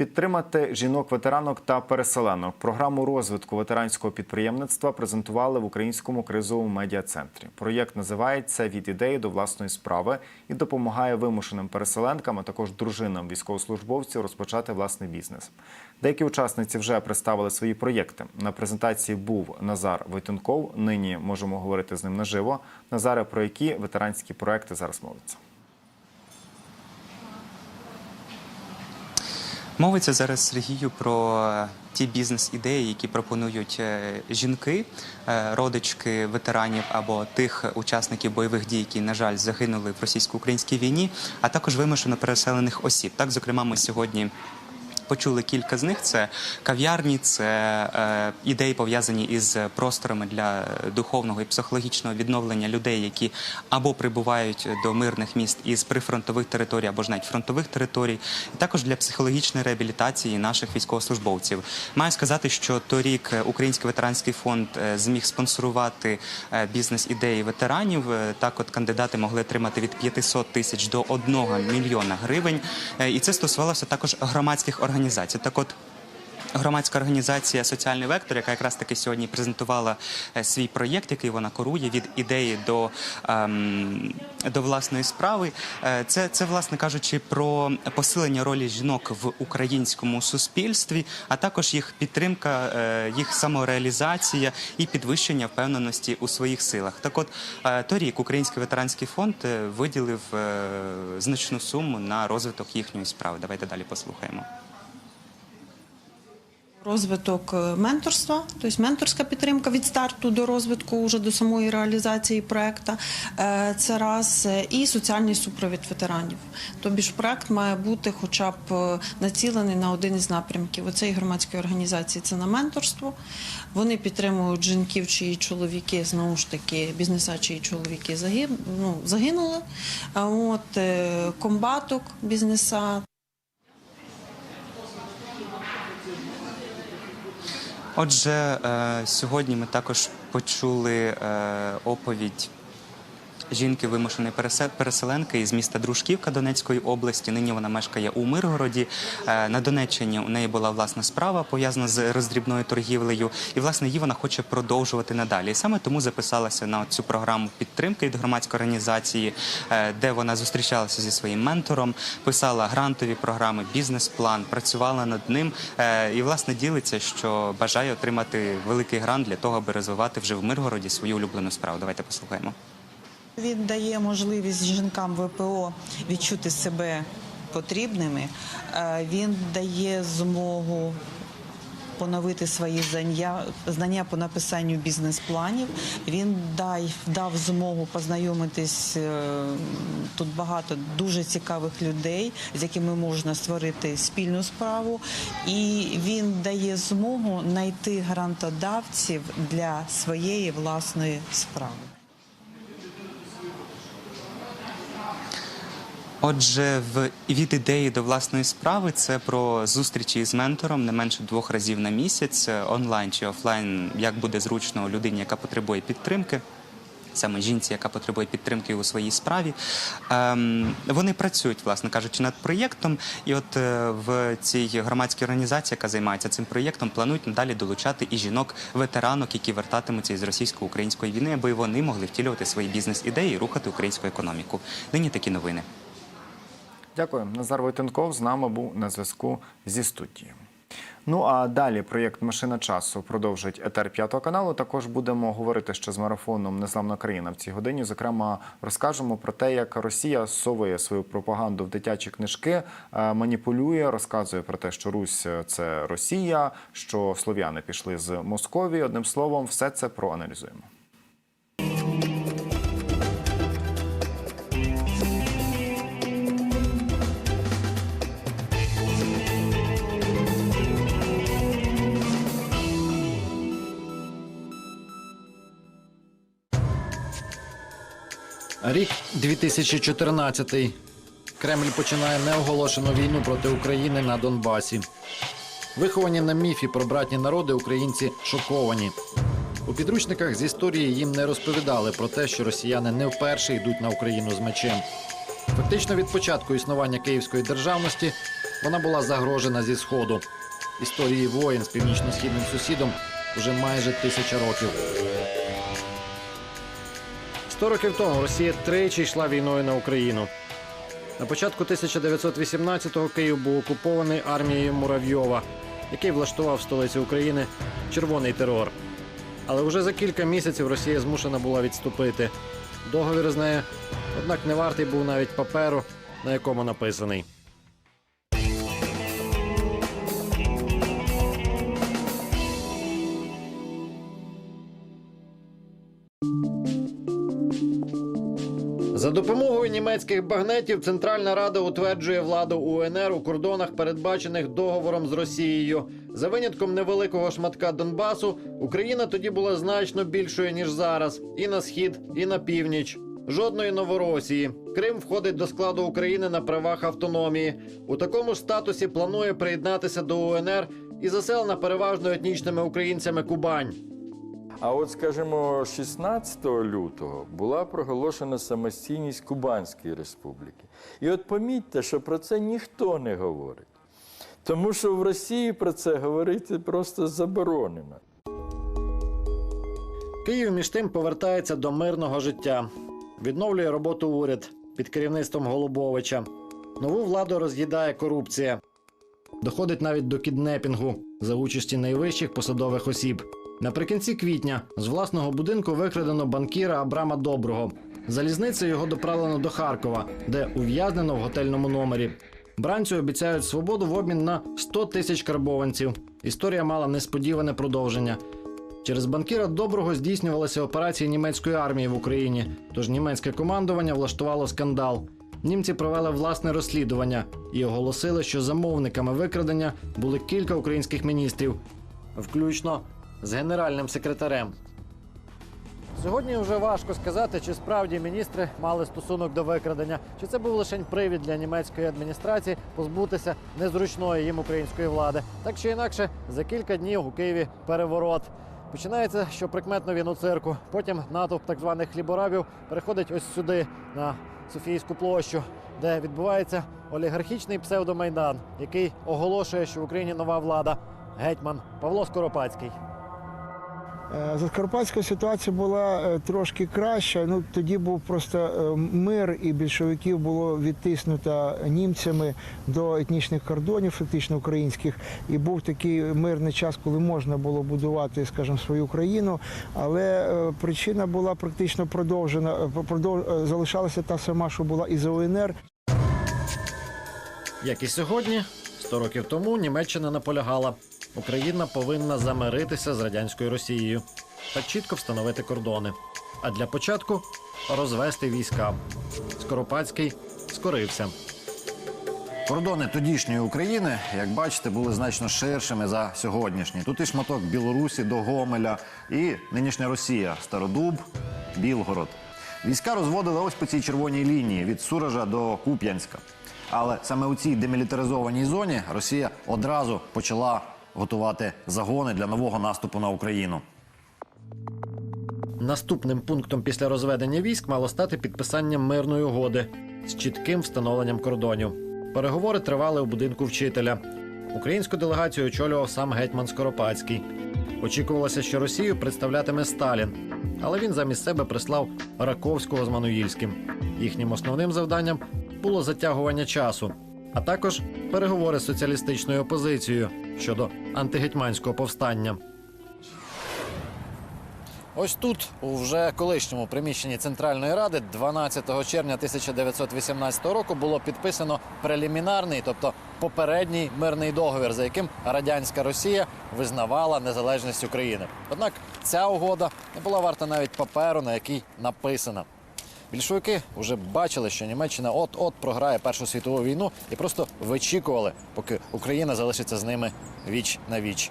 Підтримати жінок-ветеранок та переселенок. Програму розвитку ветеранського підприємництва презентували в українському кризовому медіа-центрі. Проєкт називається Від ідеї до власної справи і допомагає вимушеним переселенкам, а також дружинам військовослужбовців розпочати власний бізнес. Деякі учасниці вже представили свої проєкти. На презентації був Назар Войтенков. Нині можемо говорити з ним наживо. Назаре, про які ветеранські проекти зараз мовиться? Мовиться зараз Сергію про е, ті бізнес-ідеї, які пропонують е, жінки, е, родички ветеранів або тих учасників бойових дій, які, на жаль, загинули в російсько-українській війні, а також вимушено переселених осіб. Так, зокрема, ми сьогодні. Почули кілька з них: це кав'ярні, це е, ідеї пов'язані із просторами для духовного і психологічного відновлення людей, які або прибувають до мирних міст із прифронтових територій, або ж навіть фронтових територій, і також для психологічної реабілітації наших військовослужбовців. Маю сказати, що торік Український ветеранський фонд е, зміг спонсорувати е, бізнес-ідеї ветеранів. Е, Так, от кандидати могли отримати від 500 тисяч до 1 мільйона гривень. Е, І це стосувалося також громадських організацій. Так, от. Громадська організація Соціальний вектор, яка якраз таки сьогодні презентувала е, свій проєкт, який вона корує від ідеї до, ем, до власної справи. Е, Це, це, власне кажучи, про посилення ролі жінок в українському суспільстві, а також їх підтримка, е, їх самореалізація і підвищення впевненості у своїх силах. Так, от торік Український ветеранський фонд виділив значну суму на розвиток їхньої справи. Давайте далі послухаємо. Розвиток е, менторства, тобто менторська підтримка від старту до розвитку, вже до самої реалізації проекту. Е, Це раз Е, і соціальний супровід ветеранів. Тобі ж проект має бути хоча б націлений на один із напрямків. Оцеї громадської організації це на менторство. Вони підтримують жінків, чиї чоловіки знову ж таки бізнеса, чиї чоловіки загиб, ну, загинули. От комбаток бізнеса. Отже, е, сьогодні ми також почули е, оповідь жінки пересе- переселенки із міста Дружківка Донецької області. Нині вона мешкає у Миргороді. Е, На Донеччині у неї була власна справа пов'язана з роздрібною торгівлею, і власне її вона хоче продовжувати надалі. І саме тому записалася на цю програму підтримки від громадської організації, е, де вона зустрічалася зі своїм ментором, писала грантові програми, бізнес-план, працювала над ним е, і власне ділиться, що бажає отримати великий грант для того, аби розвивати вже в Миргороді свою улюблену справу. Давайте послухаємо. Він дає можливість жінкам ВПО відчути себе потрібними. Е, Він дає змогу поновити свої знання, знання по написанню бізнес-планів. Він дай, дав змогу познайомитись е, тут багато дуже цікавих людей, з якими можна створити спільну справу. І він дає змогу знайти грантодавців для своєї власної справи. Отже, в від ідеї до власної справи це про зустрічі з ментором не менше двох разів на місяць, е, онлайн чи офлайн, як буде зручно людині, яка потребує підтримки. Саме жінці, яка потребує підтримки у своїй справі, ем, вони працюють, власне кажучи, над проєктом. І от е, в цій громадській організації, яка займається цим проєктом, планують надалі долучати і жінок-ветеранок, які вертатимуться із російсько-української війни, аби вони могли втілювати свої бізнес-ідеї і рухати українську економіку. Нині такі новини. Дякую. Назар Войтенков з нами був на зв'язку зі студією. Ну а далі проєкт Машина часу продовжить етер п'ятого каналу. Також будемо говорити ще з марафоном Незламна країна в цій годині. Зокрема, розкажемо про те, як Росія совує свою пропаганду в дитячі книжки, е, маніпулює, розказує про те, що Русь це Росія, що слов'яни пішли з Московії. Одним словом, все це проаналізуємо. Рік 2014. Кремль починає неоголошену війну проти України на Донбасі. Виховані на міфі про братні народи, українці шоковані. У підручниках з історії їм не розповідали про те, що росіяни не вперше йдуть на Україну з мечем. Фактично від початку існування Київської державності вона була загрожена зі сходу. Історії воїн з північно-східним сусідом вже майже тисяча років. Сто років тому Росія тричі йшла війною на Україну. На початку 1918-го Київ був окупований армією Муравйова, який влаштував в столиці України червоний терор. Але вже за кілька місяців Росія змушена була відступити. Договір з нею, однак не вартий був навіть паперу, на якому написаний. За допомогою німецьких багнетів Центральна Рада утверджує владу УНР у кордонах, передбачених договором з Росією. За винятком невеликого шматка Донбасу, Україна тоді була значно більшою ніж зараз, і на схід, і на північ. Жодної новоросії. Крим входить до складу України на правах автономії. У такому ж статусі планує приєднатися до УНР і заселена переважно етнічними українцями Кубань. А от, скажімо, 16 лютого була проголошена самостійність Кубанської республіки. І от помітьте, що про це ніхто не говорить. Тому що в Росії про це говорити просто заборонено. Київ між тим повертається до мирного життя, відновлює роботу уряд під керівництвом Голубовича. Нову владу роз'їдає корупція. Доходить навіть до кіднепінгу за участі найвищих посадових осіб. Наприкінці квітня з власного будинку викрадено банкіра Абрама Доброго. Залізницею його доправлено до Харкова, де ув'язнено в готельному номері. Бранцю обіцяють свободу в обмін на 100 тисяч карбованців. Історія мала несподіване продовження. Через банкіра доброго здійснювалися операції німецької армії в Україні, тож німецьке командування влаштувало скандал. Німці провели власне розслідування і оголосили, що замовниками викрадення були кілька українських міністрів, включно з генеральним секретарем. Сьогодні вже важко сказати, чи справді міністри мали стосунок до викрадення, чи це був лише привід для німецької адміністрації позбутися незручної їм української влади. Так чи інакше, за кілька днів у Києві переворот. Починається, що прикметно він у цирку. Потім натовп так званих хліборабів переходить ось сюди, на Софійську площу, де відбувається олігархічний псевдомайдан, який оголошує, що в Україні нова влада. Гетьман Павло Скоропадський. Е, За Скоропадською ситуація була е, трошки краща. Ну тоді був просто е, мир, і більшовиків було відтиснуто німцями до етнічних кордонів, фактично українських. І був такий мирний час, коли можна було будувати, скажімо, свою країну. Але причина була практично продовжена. Залишалася та сама, що була і за УНР. Як і сьогодні, 100 років тому Німеччина наполягала, Україна повинна замиритися з радянською Росією та чітко встановити кордони. А для початку розвести війська. Скоропадський скорився. Кордони тодішньої України, як бачите, були значно ширшими за сьогоднішні. Тут і шматок Білорусі до Гомеля, і нинішня Росія, Стародуб, Білгород. Війська розводили ось по цій червоній лінії від Суража до Куп'янська. Але саме у цій демілітаризованій зоні Росія одразу почала готувати загони для нового наступу на Україну. Наступним пунктом після розведення військ мало стати підписання мирної угоди з чітким встановленням кордонів. Переговори тривали у будинку вчителя. Українську делегацію очолював сам гетьман Скоропадський. Очікувалося, що Росію представлятиме Сталін, але він замість себе прислав Раковського з Мануїльським. Їхнім основним завданням було затягування часу, а також переговори з соціалістичною опозицією щодо антигетьманського повстання. Ось тут, у вже колишньому приміщенні Центральної Ради, 12 червня 1918 року було підписано прелімінарний, тобто попередній мирний договір, за яким радянська Росія визнавала незалежність України. Однак ця угода не була варта навіть паперу, на який написана. Більшовики вже бачили, що Німеччина от-от програє Першу світову війну і просто вичікували, поки Україна залишиться з ними віч на віч.